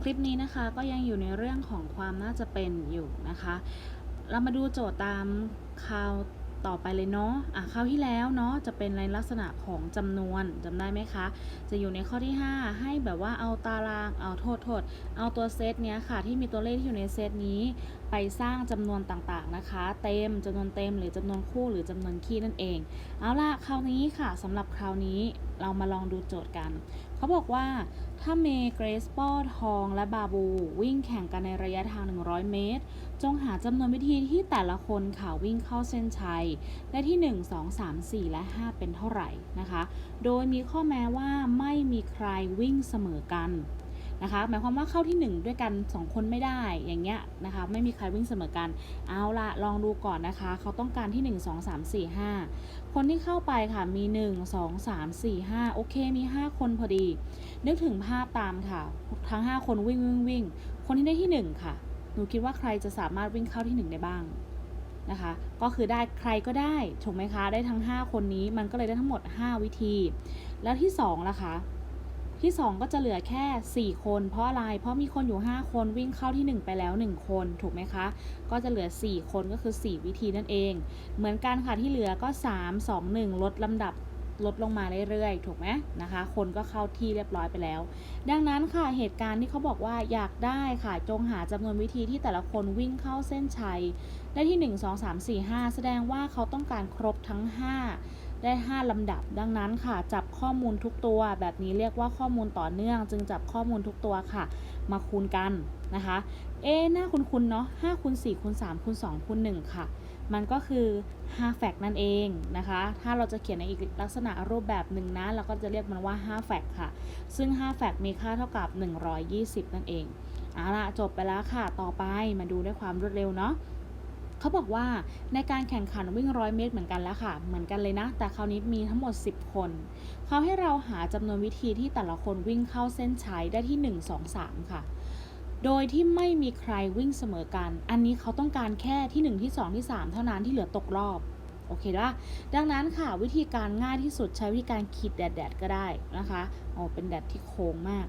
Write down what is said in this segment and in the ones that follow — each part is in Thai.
คลิปนี้นะคะก็ยังอยู่ในเรื่องของความน่าจะเป็นอยู่นะคะ เรามาดูโจทย์ตามคราว ต่อไปเลยเนาะอะคราวที่แล้วเนาะจะเป็นในลักษณะของจำนวนจำได้ไหมคะ จะอยู่ในข้อที่ 5 ให้แบบว่าเอาตารางเอาโทษโทษเอาตัวเซตเนี้ยค่ะที่มีตัวเลขที่อยู่ในเซตนี้ ไปสร้างจำนวนต่างๆนะคะ เต็มจำนวนเต็มหรือจำนวนคู่หรือจำนวนคี่นั่นเอง เอาล่ะคราวนี้ค่ะสำหรับคราวนี้เรามาลองดูโจทย์กัน เขาบอกว่าถ้าเมย์เกรซปอทองและบาบู วิ่งแข่งกันในระยะทาง 100 เมตร จงหาจำนวนวิธีที่แต่ละคนค่ะวิ่งเข้าเส้นชัย ได้ที่ 1 2 3 4 และ 5 เป็นเท่าไหร่นะคะ โดยมีข้อแม้ว่าไม่มีใครวิ่งเสมอกันนะคะหมายความว่าเข้าที่ 1 ด้วยกัน 2 คนไม่ได้อย่างเงี้ยนะคะไม่มีใครวิ่งเสมอกันเอาละลองดูก่อนนะคะ เขาต้องการที่ 1 2 3 4 5 คนที่เข้าไปค่ะมี 1 2 3 4 5 โอเคมี 5 คนพอดี นึกถึงภาพตามค่ะ ทั้ง 5 คนวิ่งวิ่งวิ่งคนที่ได้ที่ 1 ค่ะ นูคิดว่าใครจะสามารถวิ่งเข้าที่ 1 ได้บ้างนะคะ ก็คือได้ใครก็ได้ถูกไหมคะ ได้ทั้ง 5 คนนี้มันก็เลยได้ทั้งหมด 5 วิธี แล้วที่2ล่ะคะ ที่ 2 ก็จะเหลือแค่ 4 คน เพราะอะไร เพราะมีคนอยู่ 5 คนวิ่งเข้าที่ 1 ไปแล้ว 1 คนถูกไหมคะ ก็จะเหลือ 4 คนก็คือ 4 วิธีนั่นเอง เหมือนกันค่ะที่เหลือก็ 3 2 1 ลดลำดับ ลดลงมาเรื่อยๆ ถูกไหมนะคะ คนก็เข้าที่เรียบร้อยไปแล้ว ดังนั้นค่ะเหตุการณ์ที่เขาบอกว่าอยากได้ค่ะจงหาจำนวนวิธีที่แต่ละคนวิ่งเข้าเส้นชัย ได้ที่ 1 2 3 4 5 แสดงว่าเขาต้องการครบทั้ง 5 ได้ 5 ลำดับ ดังนั้นค่ะจับข้อมูลทุกตัว แบบนี้เรียกว่าข้อมูลต่อเนื่อง จึงจับข้อมูลทุกตัวค่ะ มาคูณกันนะคะ เอ๊หน้าคุณๆเนาะ5คูณ4คูณ3คูณ2คูณ1ค่ะ มันก็คือ5แฟกต์นั่นเองนะคะ ถ้าเราจะเขียนในอีกลักษณะรูปแบบหนึ่งนะ เราก็จะเรียกมันว่า5แฟกต์ค่ะ ซึ่ง5แฟกต์มีค่าเท่ากับ 120 นั่นเองเอาละจบไปแล้วค่ะ ต่อไปมาดูด้วยความรวดเร็วเนาะเขาบอกว่าในการแข่งขันวิ่งร้อยเมตรเหมือนกันแล้วค่ะ เหมือนกันเลยนะ แต่คราวนี้มีทั้งหมด 10 คน เขาให้เราหาจำนวนวิธีที่แต่ละคนวิ่งเข้าเส้นชัยได้ที่ 1 2 3 ค่ะ โดยที่ไม่มีใครวิ่งเสมอกัน อันนี้เขาต้องการแค่ที่ 1 ที่ 2 ที่ 3 เท่านั้นที่เหลือตกรอบ โอเคปะดังนั้นค่ะวิธีการง่ายที่สุดใช้วิธีการขีดแดดๆก็ได้นะคะอ๋อเป็นแดดที่โค้งมาก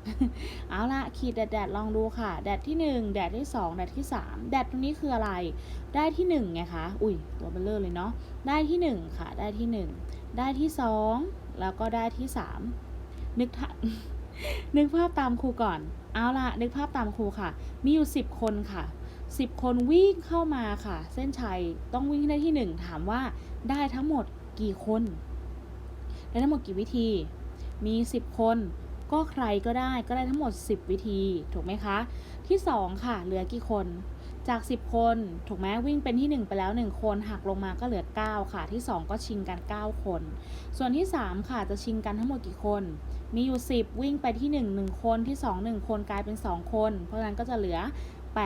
เอาละขีดแดดๆลองดูค่ะ แดดที่ 1 แดดที่ 2 แดดที่ 3 แดดตรงนี้คืออะไร ได้ที่1ไงคะ อุ้ยตัวเบลเลอร์เลยเนาะ ได้ที่ 1 ค่ะ ได้ที่ 1 ได้ที่ 2 แล้วก็ได้ที่ 3 นึกท่า นึกภาพตามครูก่อน เอาละนึกภาพตามครูค่ะ มีอยู่ 10 คนค่ะ 10 คนวิ่งเข้ามาค่ะ เส้นชัยต้องวิ่งให้ได้ที่ 1 ถามว่าได้ทั้งหมดกี่คนได้ทั้งหมดกี่วิธี มี 10 คนก็ใครก็ได้ก็ได้ทั้งหมด 10 วิธี ถูกไหมคะ ที่ 2 ค่ะ เหลือกี่คน จาก 10 คน ถูกไหมวิ่งเป็นที่ 1 ไปแล้ว 1 คนหักลงมาก็เหลือ 9 ค่ะ ที่ 2 ก็ชิงกัน 9 คน ส่วนที่ 3 ค่ะจะชิงกันทั้งหมดกี่คน มีอยู่ 10 วิ่งไปที่ 1 1 คนที่ 2 1 คนกลายเป็น 2 คน เพราะฉะนั้นก็จะเหลือ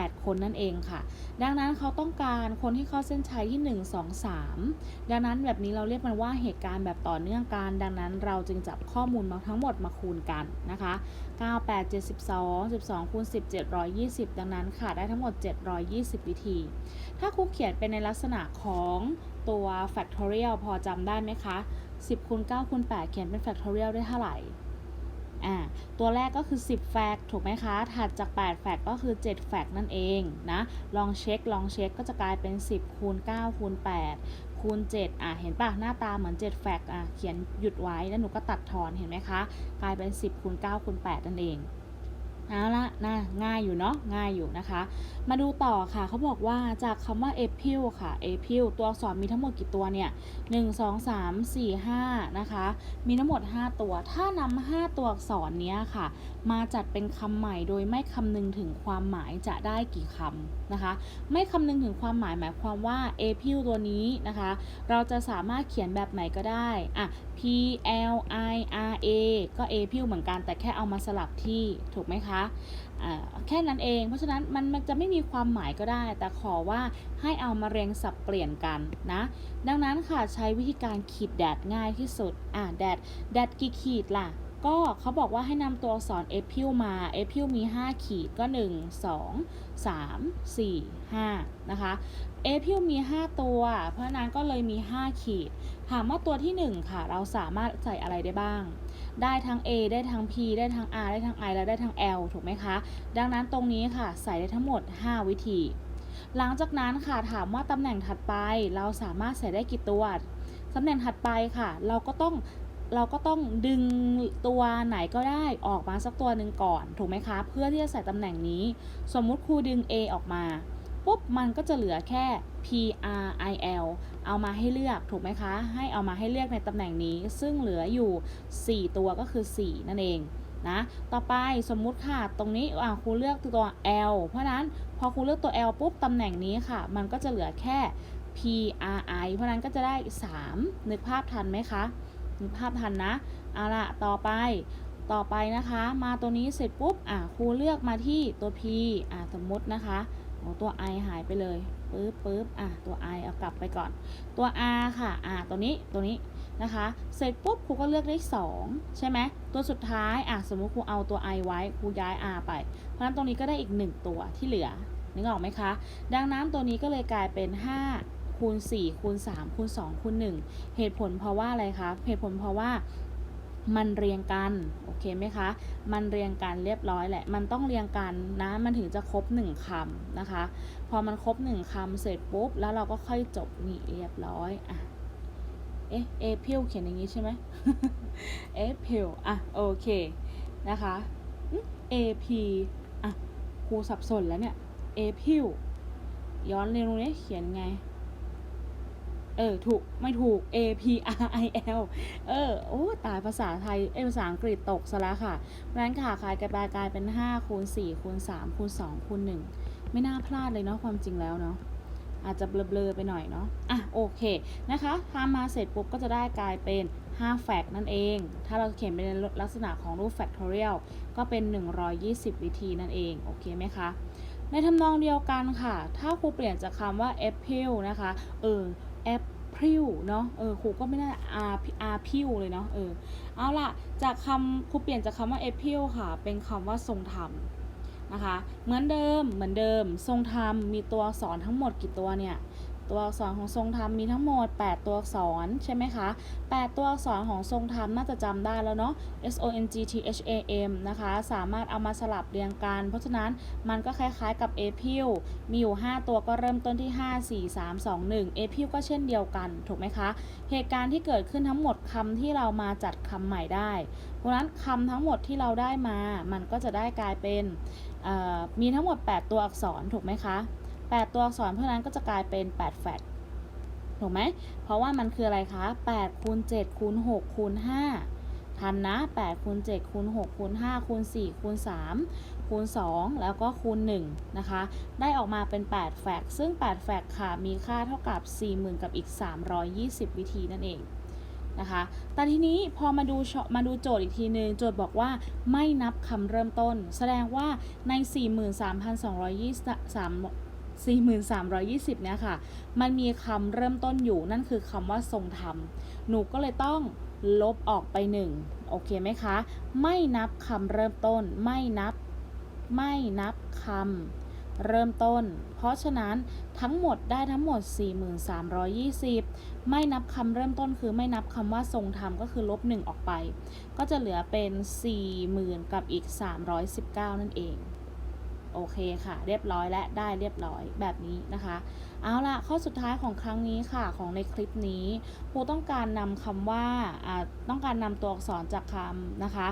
8 คนนั่นเองค่ะ ดังนั้นเขาต้องการคนที่เข้าเส้นชัยที่ 1 2 3 ดังนั้นแบบนี้เราเรียกมันว่าเหตุการณ์แบบต่อเนื่องกัน ดังนั้นเราจึงจับข้อมูลมาทั้งหมดมาคูณกันนะคะ 9 8 72 12คูณ10 720 ดังนั้นค่ะได้ทั้งหมด 720 วิธี ถ้าครูเขียนเป็นในลักษณะของตัว factorial พอจำได้ไหมคะ 10คูณ9คูณ8เขียนเป็น factorial ได้เท่าไหร่ อ่าตัวแรกก็คือ 10 แฟกต์ถูกไหมคะ ถัดจาก 8 แฟกต์ก็คือ 7 แฟกต์นั่นเองนะ ลองเช็ค ลองเช็คก็จะกลายเป็น 10 คูณ 9 คูณ 8 คูณ 7 อะ เห็นปะหน้าตาเหมือน 7 แฟกต์อะ เขียนหยุดไว้ แล้วหนูก็ตัดทอน เห็นไหมคะ กลายเป็น 10 คูณ 9 คูณ 8 นั่นเอง เอาละนะง่ายอยู่เนาะง่ายอยู่นะคะ มาดูต่อค่ะเขาบอกว่าจากคำว่า April ค่ะ April ตัวอักษรมีทั้งหมดกี่ตัวเนี่ย1 2 3 4 5นะคะ มีทั้งหมด 5 ตัว ถ้านำ5ตัวอักษรเนี้ยค่ะ มาจัดเป็นคำใหม่โดยไม่คำนึงถึงความหมายจะได้กี่คำนะคะ ไม่คำนึงถึงความหมายหมายความว่า April ตัวนี้นะคะ เราจะสามารถเขียนแบบไหนก็ได้อะ P L I R A ก็ April เหมือนกันแต่แค่เอามาสลับที่ถูกไหมคะแค่นั้นเอง เพราะฉะนั้นมันมันจะไม่มีความหมายก็ได้ แต่ขอว่าให้เอามาเรียงสับเปลี่ยนกันนะ ดังนั้นค่ะใช้วิธีการขีดแดดง่ายที่สุดอะแดดแดดกี่ขีดล่ะ ก็เขาบอกว่าให้นำตัวอักษร April มา April มี 5 ขีดก็ 1 2 3 4 5 นะคะ April มี 5 ตัว เพราะฉะนั้นก็เลยมี 5 ขีด ถามว่าตัวที่ 1 ค่ะ เราสามารถใส่อะไรได้บ้าง ได้ทั้ง A ได้ทั้ง P ได้ทั้ง R ได้ทั้ง I และได้ทั้ง L ถูกไหมคะ ดังนั้นตรงนี้ค่ะ ใส่ได้ทั้งหมด 5 วิธี หลังจากนั้นค่ะถามว่าตำแหน่งถัดไป เราสามารถใส่ได้กี่ตัว ตำแหน่งถัดไปค่ะ เราก็ต้องเราก็ต้องดึงตัวไหนก็ได้ออกมาสักตัวหนึ่งก่อน ถูกไหมคะ เพื่อที่จะใส่ตำแหน่งนี้ สมมุติครูดึง A ออกมา ปุ๊บมันก็จะเหลือแค่ P R I L เอามาให้เลือกถูกไหมคะ ให้เอามาให้เลือกในตำแหน่งนี้ ซึ่งเหลืออยู่ 4 ตัวก็คือ 4 นั่นเองนะต่อไปสมมุติค่ะ ตรงนี้อ่าครูเลือกตัว L เพราะนั้นพอครูเลือกตัว L ปุ๊บตำแหน่งนี้ค่ะ มันก็จะเหลือแค่ P R I เพราะนั้นก็จะได้ 3 นึกภาพทันไหมคะนึกภาพทันนะเอาละต่อไปต่อไปนะคะ มาตัวนี้เสร็จปุ๊บอะครูเลือกมาที่ตัว P อะสมมตินะคะ โอ้ตัว I หายไปเลยปึ๊บปึ๊บอะตัว I เอากลับไปก่อน ตัว R ค่ะอะตัวนี้ตัวนี้นะคะ เสร็จปุ๊บครูก็เลือกได้2ใช่ไหมตัวสุดท้ายอะสมมุติครูเอาตัว I ไว้ครูย้าย R ไป เพราะฉะนั้นตรงนี้ก็ได้อีก 1 ตัวที่เหลือนึกออกไหมคะ ดังนั้นตัวนี้ก็เลยกลายเป็น 5คูณ4คูณ3คูณ2คูณ1เหตุผลเพราะว่าอะไรคะเหตุผลเพราะว่า มันเรียงกัน โอเคไหมคะ มันเรียงกันเรียบร้อยแหละ มันต้องเรียงกันนะ มันถึงจะครบ1คำนะคะ พอมันครบ1คำเสร็จปุ๊บ แล้วเราก็ค่อยจบนี่เรียบร้อยอะเอ๊ะเอพิลเขียนอย่างนี้ใช่ไหมเอพิลอะโอเคนะคะเอพีอะครูสับสนแล้วเนี่ยเอพิลย้อนเรียนตรงนี้เขียนไง เออ ถูก ไม่ถูก A P R I L เออ โอ้ ตายภาษาไทย เอภาษาอังกฤษตกซะแล้วค่ะเพราะฉะนั้นค่ะกลายกลายกลายเป็น 5 คูณ 4 คูณ 3 คูณ 2 คูณ 1 ไม่น่าพลาดเลยเนาะ ความจริงแล้วเนาะ อาจจะเบลอๆไปหน่อยเนาะ อะ โอเค นะคะทำมาเสร็จปุ๊บก็จะได้กลายเป็น5แฟกต์นั่นเอง ถ้าเราเขียนเป็นลักษณะของรูป factorial ก็เป็น 120 วิธีนั่นเอง โอเคไหมคะ ในทำนองเดียวกันค่ะ ถ้าครูเปลี่ยนจากคำว่า April นะคะ เออ แอพพิวเนาะเออครูก็ไม่ได้ R R พิวเลยเนาะเออเอาล่ะจากคำครูเปลี่ยนจากคำว่าแอพพิวค่ะ เป็นคำว่าทรงธรรมนะคะ เหมือนเดิมเหมือนเดิม ทรงธรรมมีตัวอักษรทั้งหมดกี่ตัวเนี่ย ตัวอักษรของทรงธรรมมีทั้งหมด 8 ตัวอักษรใช่ไหมคะ 8 ตัวอักษรของทรงธรรมน่าจะจำได้แล้วเนาะ S O N G T H A M นะคะ สามารถเอามาสลับเรียงกัน เพราะฉะนั้นมันก็คล้ายๆกับ a p i l มีอยู่ 5 ตัวก็เริ่มต้นที่ 5 4 3 2 1 a p i l ก็เช่นเดียวกัน ถูกไหมคะ เหตุการณ์ที่เกิดขึ้นทั้งหมดคำที่เรามาจัดคำใหม่ได้เพราะฉะนั้นคำทั้งหมดที่เราได้มา มันก็จะได้กลายเป็นมีทั้งหมด 8 ตัวอักษรถูกไหมคะ 8 ตัวอักษรเพราะนั้นก็จะกลายเป็น8แฟกต์ถูกไหม เพราะว่ามันคืออะไรคะ8คูณ7คูณ6คูณ5ทันนะ8คูณ7คูณ6คูณ5คูณ4คูณ3คูณ 2 แล้วก็คูณ1นะคะ ได้ออกมาเป็น 8 แฟกต์ซึ่ง 8 แฟกต์ค่ะ มีค่าเท่ากับ 40,000 กับอีก 320 วิธีนั่นเองนะคะ แต่ทีนี้พอมาดูมาดูโจทย์อีกทีนึง โจทย์บอกว่าไม่นับคำเริ่มต้น แสดงว่าใน 43,223 4,320เนี่ยค่ะ มันมีคำเริ่มต้นอยู่นั่นคือคำว่าทรงธรรม หนูก็เลยต้องลบออกไปหนึ่งโอเคไหมคะ ไม่นับคำเริ่มต้น ไม่นับ ไม่นับคำเริ่มต้น เพราะฉะนั้นทั้งหมดได้ทั้งหมด 4,320 ไม่นับคำเริ่มต้นคือไม่นับคำว่าทรงธรรมก็คือลบ1ออกไป ก็จะเหลือเป็น 40,000 กับอีก 319 นั่นเอง โอเคค่ะ เรียบร้อยและได้เรียบร้อยแบบนี้นะคะ เอาละข้อสุดท้ายของครั้งนี้ค่ะของในคลิปนี้ครูต้องการนำคำว่าต้องการนำตัวอักษรจากคำนะคะ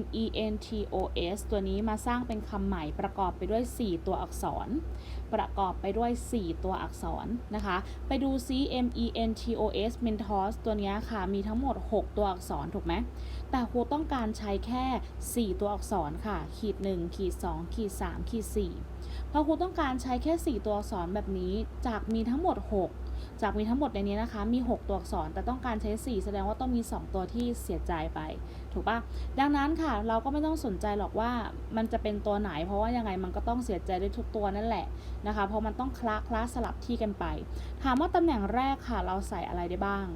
M E N T O S ตัวนี้มาสร้างเป็นคำใหม่ประกอบไปด้วย 4 ตัวอักษร ประกอบไปด้วย 4 ตัวอักษรนะคะ ไปดูซิ M E N T O S Mentos ตัวนี้ค่ะ มีทั้งหมด 6 ตัวอักษรถูกไหม แต่ครูต้องการใช้แค่ 4 ตัวอักษรค่ะ ขีด 1 ขีด 2 ขีด 3 ขีด4พอครูต้องการใช้แค่ 4 ตัวอักษรแบบนี้ จากมีทั้งหมด 6 จากมีทั้งหมดในนี้นะคะ มี 6 ตัวอักษร แต่ต้องการใช้ 4 แสดงว่าต้องมี 2 ตัวที่เสียใจไป ถูกปะดังนั้นค่ะ เราก็ไม่ต้องสนใจหรอกว่ามันจะเป็นตัวไหน เพราะว่ายังไงมันก็ต้องเสียใจได้ทุกตัวนั่นแหละนะคะ เพราะมันต้องคละคละสลับที่กันไป ถามว่าตำแหน่งแรกค่ะ เราใส่อะไรได้บ้าง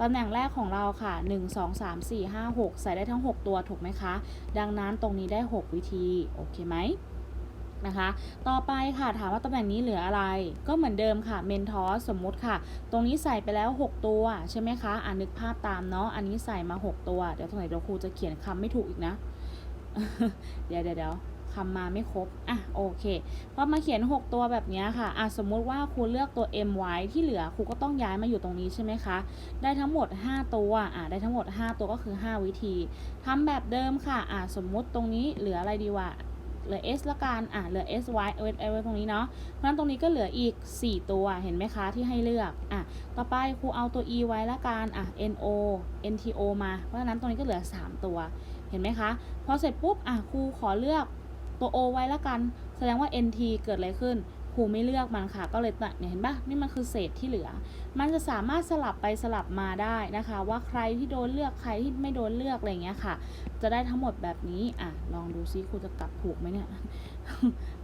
ตำแหน่งแรกของเราค่ะ 1 2 3 4 5 6 ใส่ได้ทั้ง 6 ตัวถูกไหมคะ ดังนั้นตรงนี้ได้ 6 วิธี โอเคไหม นะคะ ต่อไปค่ะถามว่าตำแหน่งนี้เหลืออะไร ก็เหมือนเดิมค่ะเมนทอสสมมุติค่ะ ตรงนี้ใส่ไปแล้ว 6 ตัวใช่ไหมคะอ่านึกภาพตามเนาะอันนี้ใส่มา 6 ตัว เดี๋ยวตรงไหนเดี๋ยวครูจะเขียนคำไม่ถูกอีกนะ เดี๋ยวเดี๋ยวคำมาไม่ครบ อะโอเค พอมาเขียน 6 ตัวแบบนี้ค่ะ อะสมมุติว่าครูเลือกตัว m ไว้ที่เหลือครูก็ต้องย้ายมาอยู่ตรงนี้ใช่ไหมคะ ได้ทั้งหมด 5 ตัว อะได้ทั้งหมด 5 ตัวก็คือ 5 วิธีทำแบบเดิมค่ะ อะสมมุติตรงนี้เหลืออะไรดีวะ เหลือ s ละกันอะเหลือ s y เอาไว้เอาไว้ตรงนี้เนาะเพราะฉะนั้นตรงนี้ก็เหลืออีก 4 ตัวเห็นไหมคะที่ให้เลือกอะต่อไปครูเอาตัว e ไว้ละกันอะ no nto มา เพราะฉะนั้นตรงนี้ก็เหลือ 3 ตัว เห็นไหมคะพอเสร็จปุ๊บอะครูขอเลือกตัว o ไว้ละกัน แสดงว่า nt เกิดอะไรขึ้น ครูไม่เลือกมันค่ะ ก็เลยตัดเนี่ยเห็นปะนี่มันคือเศษที่เหลือ มันจะสามารถสลับไปสลับมาได้นะคะ ว่าใครที่โดนเลือกใครที่ไม่โดนเลือกอะไรเงี้ยค่ะ จะได้ทั้งหมดแบบนี้อะลองดูซิครูจะกลับถูกไหมเนี่ย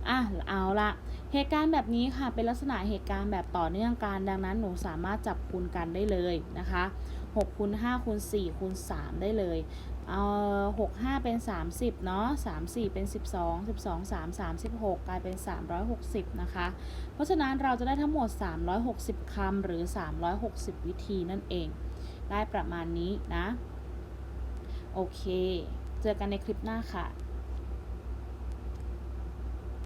อะเอาละเหตุการณ์แบบนี้ค่ะเป็นลักษณะเหตุการณ์แบบต่อเนื่องกันดังนั้นหนูสามารถจับคูณกันได้เลยนะคะ 6คูณ5คูณ4คูณ3ได้เลย เอา6 5 เป็น 30 เนาะ3 4 เป็น 12 12 3 36 กลายเป็น 360 นะคะ เพราะฉะนั้นเราจะได้ทั้งหมด 360 คำหรือ 360 วิธีนั่นเอง ได้ประมาณนี้นะ โอเค เจอกันในคลิปหน้าค่ะ